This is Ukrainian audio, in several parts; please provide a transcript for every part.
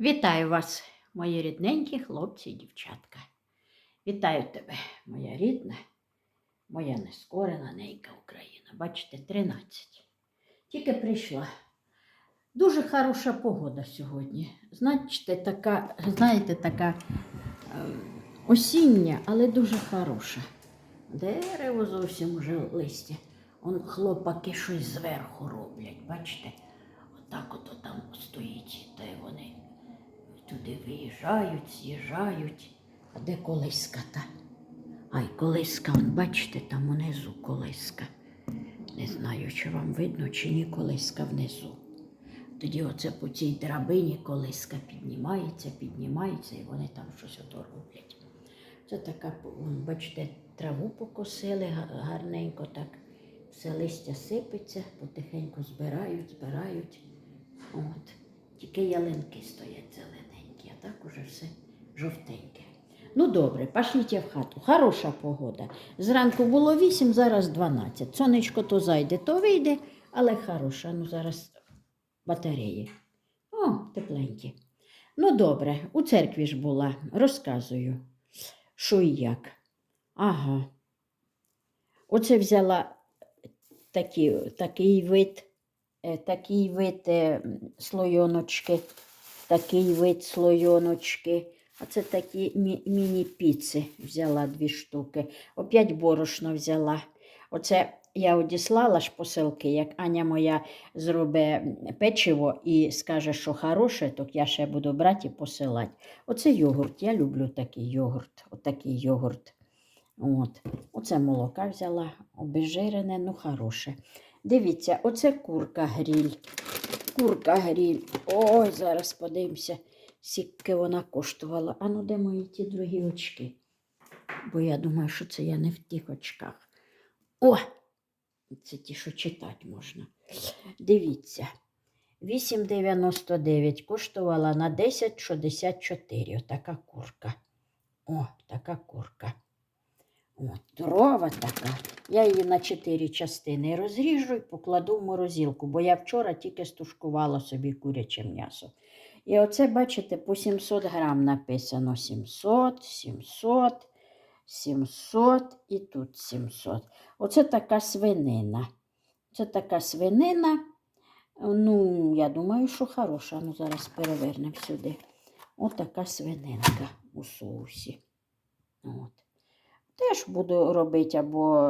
Вітаю вас, мої рідненькі хлопці і дівчатка. Вітаю тебе, моя рідна, моя нескорена ненька Україна. Бачите, 13. Тільки прийшла. Дуже хороша погода сьогодні. Знаєте, така, знаєте, така е, осіння, але дуже хороша. Дерево зовсім уже листя. Он хлопаки щось зверху роблять, бачите? Отак от там стоїть, та й вони туди виїжджають, з'їжджають. А де колиска та? Ай, колиска, он, бачите, там унизу колиска. Не знаю, чи вам видно, чи ні колиска внизу. Тоді оце по цій драбині колиска піднімається, піднімається, і вони там щось ото роблять. Це така, бачите, траву покосили гарненько так. Все листя сипеться, потихеньку збирають, збирають. От. Тільки ялинки стоять зелененькі, а так уже все жовтеньке. Ну добре, пошліть в хату. Хороша погода. Зранку було 8, зараз 12. Сонечко то зайде, то вийде, але хороша. Ну зараз батареї. О, тепленькі. Ну добре, у церкві ж була, розказую, що і як. Ага. Оце взяла такі, такий вид, е, такий вид е, слойоночки, такий вид слойоночки. А це такі мі- міні-піци взяла дві штуки. Опять борошно взяла. Оце я одіслала ж посилки, як Аня моя зробить печиво і скаже, що хороше, то я ще буду брати і посилати. Оце йогурт. Я люблю такий йогурт. Отакий йогурт. От. Оце молока взяла, обезжирене, ну хороше. Дивіться, оце курка гріль. Курка гріль. Ой, зараз подивимося, скільки вона коштувала. А ну де мої ті другі очки? Бо я думаю, що це я не в тих очках. О! Це ті, що читати можна. Дивіться. 8,99 коштувала на 10,64. Отака курка. О, така курка. Здорова така. Я її на чотири частини розріжу і покладу в морозилку, бо я вчора тільки стушкувала собі куряче м'ясо. І оце, бачите, по 700 грам написано 700, 700, 700 і тут 700. Оце така свинина. Це така свинина. Ну, я думаю, що хороша. Ну, зараз перевернемо сюди. Отака свининка у соусі. От. Теж буду робити або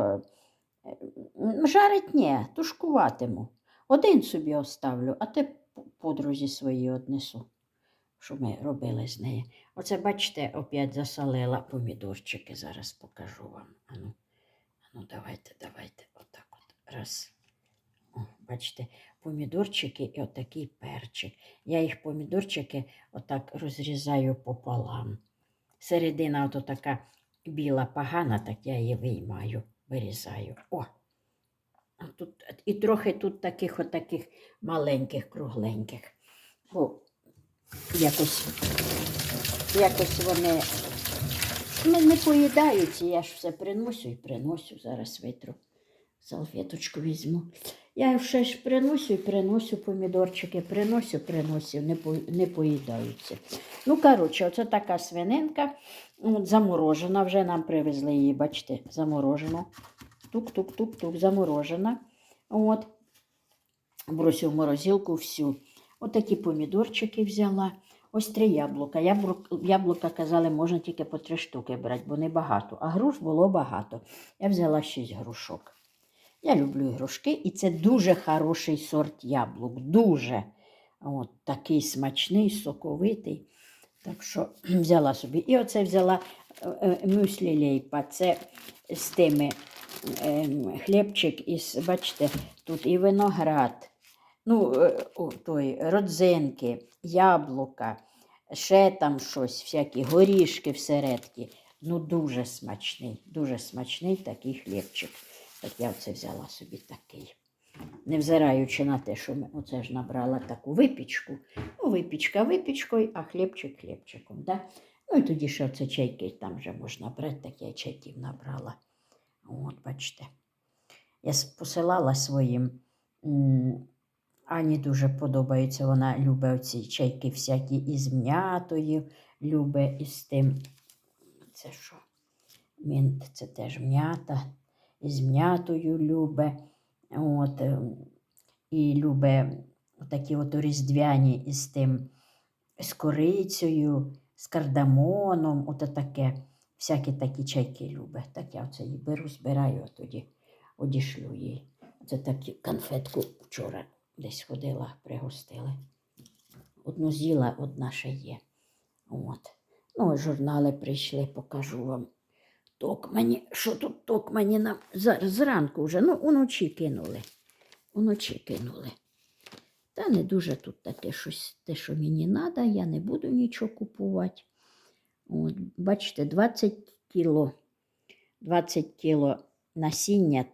е, жарить ні, тушкуватиму. Один собі оставлю, а те подрузі свої однесу, що ми робили з нею. Оце, бачите, опять засолила помідорчики. Зараз покажу вам. Ану, ану давайте, давайте. Отак от. Раз. О, бачите, помідорчики і отакий перчик. Я їх помідорчики отак розрізаю пополам. Середина ото така біла погана, так я її виймаю, вирізаю. О! Тут, і трохи тут таких отаких маленьких, кругленьких. Бо якось, якось вони не, не поїдаються. Я ж все приносю і приносю. Зараз витру. Салфеточку візьму. Я все ж приносю і приносю помідорчики, приносю, приносю, не, по, не поїдаються. Ну, коротше, оце така свининка. От, заморожена, вже нам привезли її, бачите, заморожену. Тук-тук-тук-тук, заморожена. От. Бросив в морозилку всю. Отакі помідорчики взяла. Ось три яблука. Яблук, яблука казали, можна тільки по три штуки брати, бо не багато. А груш було багато. Я взяла шість грушок. Я люблю ігрушки, і це дуже хороший сорт яблук. Дуже. От, такий смачний, соковитий. Так що взяла собі. І оце взяла е, е, мюслі лейпа. Це з тими ем, хлібчик із, бачите, тут і виноград, ну, е, той, родзинки, яблука, ще там щось, всякі горішки всередки. Ну, дуже смачний, дуже смачний такий хлібчик. Так я оце взяла собі такий. Невзираючи на те, що ми оце ж набрала таку випічку. Ну, випічка випічкою, а хлібчик хлібчиком. Да? Ну і тоді ще оце чайки там вже можна брати, так я чайків набрала. От, бачите. Я посилала своїм Ані дуже подобається. Вона любить оці чайки всякі із м'ятою, любить із тим. Це що? Мінт, це теж м'ята. Із м'ятою любить. От, е, і любить такі от різдвяні із тим, з корицею, з кардамоном, ото таке. Всякі такі чайки любить. Так я оце її беру, збираю, тоді одішлю їй. Це такі конфетку вчора десь ходила, пригостили. Одну з'їла, одна ще є. От. Ну, журнали прийшли, покажу вам. Токмані, що тут токмані нам зараз зранку вже, ну, уночі кинули. Уночі кинули. Та не дуже тут таке щось, те, що мені треба, я не буду нічого купувати. От, бачите, 20 кіло, 20 кіло насіння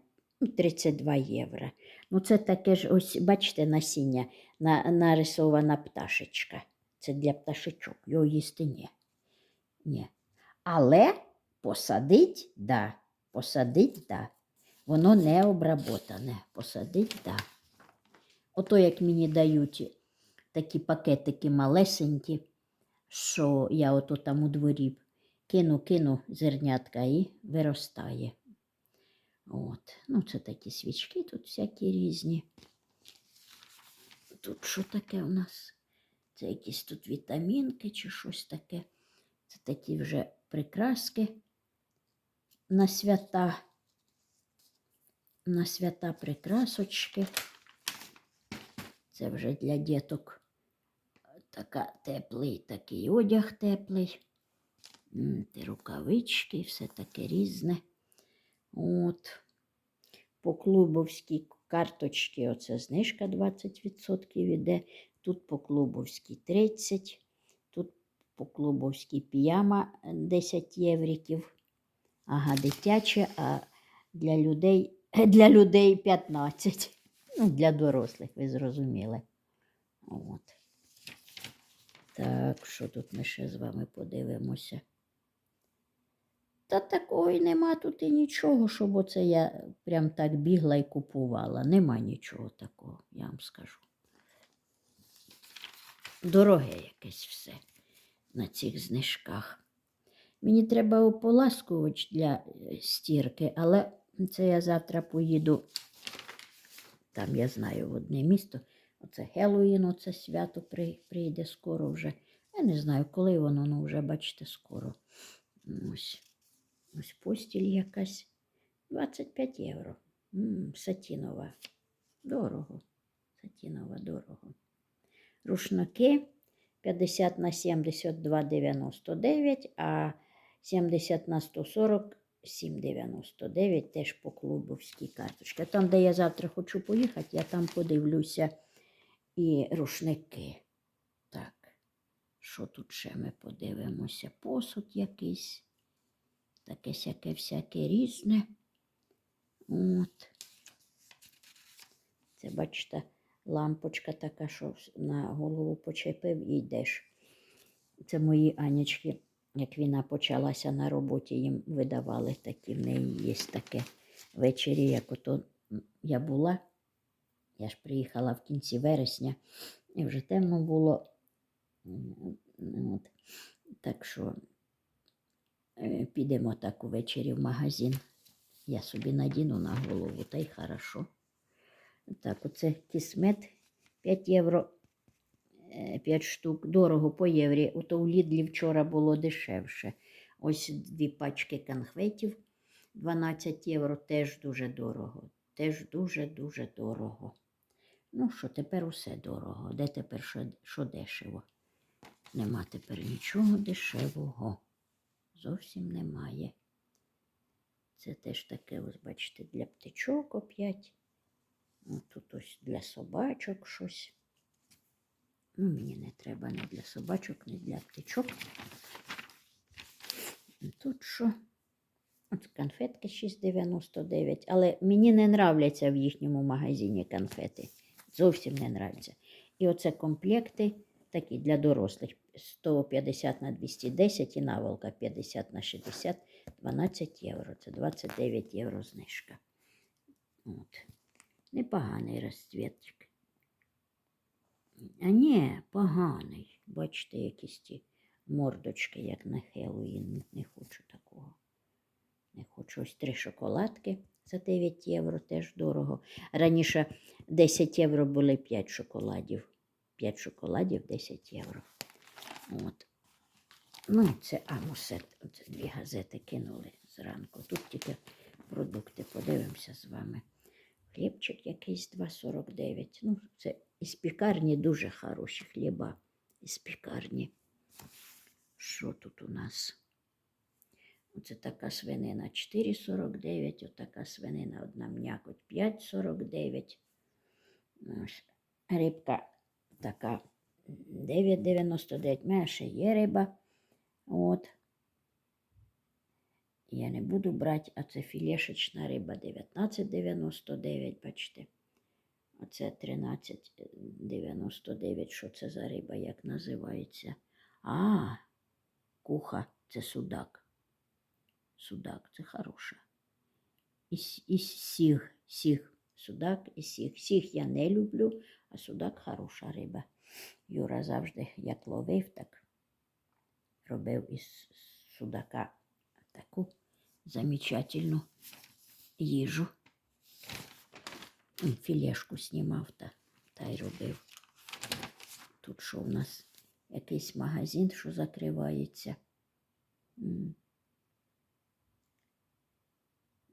ну, 32 євро. Ну, це таке ж, ось, бачите, насіння, на, нарисована пташечка. Це для пташечок, його їсти ні. Ні. Але посадить, да. Посадить, да. Воно не обработане. Посадить, да. Ото як мені дають такі пакетики малесенькі, що я ото там у дворі кину, кину зернятка і виростає. От. Ну, це такі свічки тут всякі різні. Тут що таке у нас? Це якісь тут вітамінки чи щось таке. Це такі вже прикраски на свята. На свята прикрасочки. Це вже для діток така теплий такий одяг теплий. Рукавички, все таке різне. От. По клубовській карточці оце знижка 20% іде. Тут по клубовській 30%. Тут по клубовській піяма е, 10 євриків. Ага, дитяче, а для людей, для людей 15. Ну, для дорослих, ви зрозуміли. От. Так, що тут ми ще з вами подивимося? Та такого й нема тут і нічого, щоб оце я прям так бігла і купувала. Нема нічого такого, я вам скажу. Дороге якесь все на цих знижках. Мені треба ополаскувач для е, стірки, але це я завтра поїду. Там я знаю в одне місто. Оце Хеллоуін, оце свято прийде скоро вже. Я не знаю, коли воно, ну вже бачите, скоро. Ось. Ось постіль якась. 25 євро. М, сатінова. Дорого. Сатінова дорого. Рушники 50 на 72,99, а 70 на 140 7,99 теж по клубовській карточці. Там, де я завтра хочу поїхати, я там подивлюся і рушники. Так, що тут ще ми подивимося? Посуд якийсь. Таке сяке всяке різне. От. Це, бачите, лампочка така, що на голову почепив і йдеш. Це мої Анічки, як війна почалася на роботі, їм видавали такі, в неї є таке ввечері, як ото я була. Я ж приїхала в кінці вересня, і вже темно було. От. Так що е, підемо так увечері в магазин. Я собі надіну на голову, та й хорошо. Так, оце кісмет 5 євро. 5 штук. Дорого по єврі. Ото у Лідлі вчора було дешевше. Ось дві пачки конхветів 12 євро. Теж дуже дорого. Теж дуже-дуже дорого. Ну що, тепер усе дорого. Де тепер що, що дешево? Нема тепер нічого дешевого. Зовсім немає. Це теж таке, ось бачите, для птичок оп'ять. Тут ось для собачок щось. Ну, мені не треба ні для собачок, ні для птичок. Тут що? От конфетки 6,99. Але мені не нравляться в їхньому магазині конфети. Зовсім не нравляться. І оце комплекти такі для дорослих. 150 на 210 і наволка 50 на 60, 12 євро. Це 29 євро знижка. От. Непоганий розцвітчик. А ні, поганий. Бачите, якісь ті мордочки, як на Хеллоуін. Не хочу такого. Не хочу ось три шоколадки за 9 євро, теж дорого. Раніше 10 євро були 5 шоколадів. 5 шоколадів 10 євро. От. Ну, це Амусет. Оце дві газети кинули зранку. Тут тільки продукти. Подивимося з вами. Хлібчик якийсь 2,49. Ну, це із пікарні дуже хороші хліба. Із пікарні. Що тут у нас? Оце така свинина 4,49, отака свинина одна м'якоть 5,49. Рибка така 9,99. У мене ще є риба. От. Я не буду брати, а це філешечна риба 19,99, бачите. Оце 13,99. Що це за риба, як називається? А, куха, це судак. Судак, це хороша. І, і сіг, сіг, судак і сіг. Сіг я не люблю, а судак хороша риба. Юра завжди як ловив, так робив із судака таку замечательну їжу. Філешку знімав та, та й робив. Тут що в нас якийсь магазин, що закривається.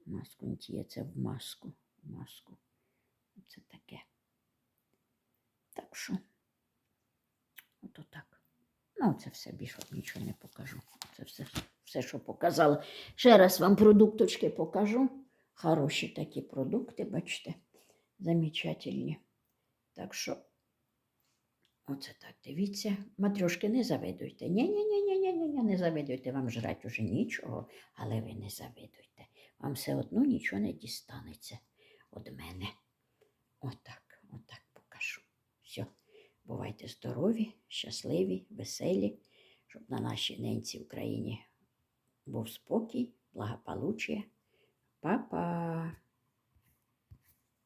Маску не це в маску. В маску. Це таке. Так що, ото так. Ну, це все більше нічого не покажу. Це все, все, що показала. Ще раз вам продукточки покажу. Хороші такі продукти, бачите, замечательні. Так що, оце так, дивіться. Матрюшки, не завидуйте. Ні-ні-ні, не завидуйте, вам жрать уже нічого, але ви не завидуйте. Вам все одно нічого не дістанеться від мене. Отак, отак. Бувайте здорові, щасливі, веселі, щоб на нашій ненці Україні був спокій, благополуччя. Па-па!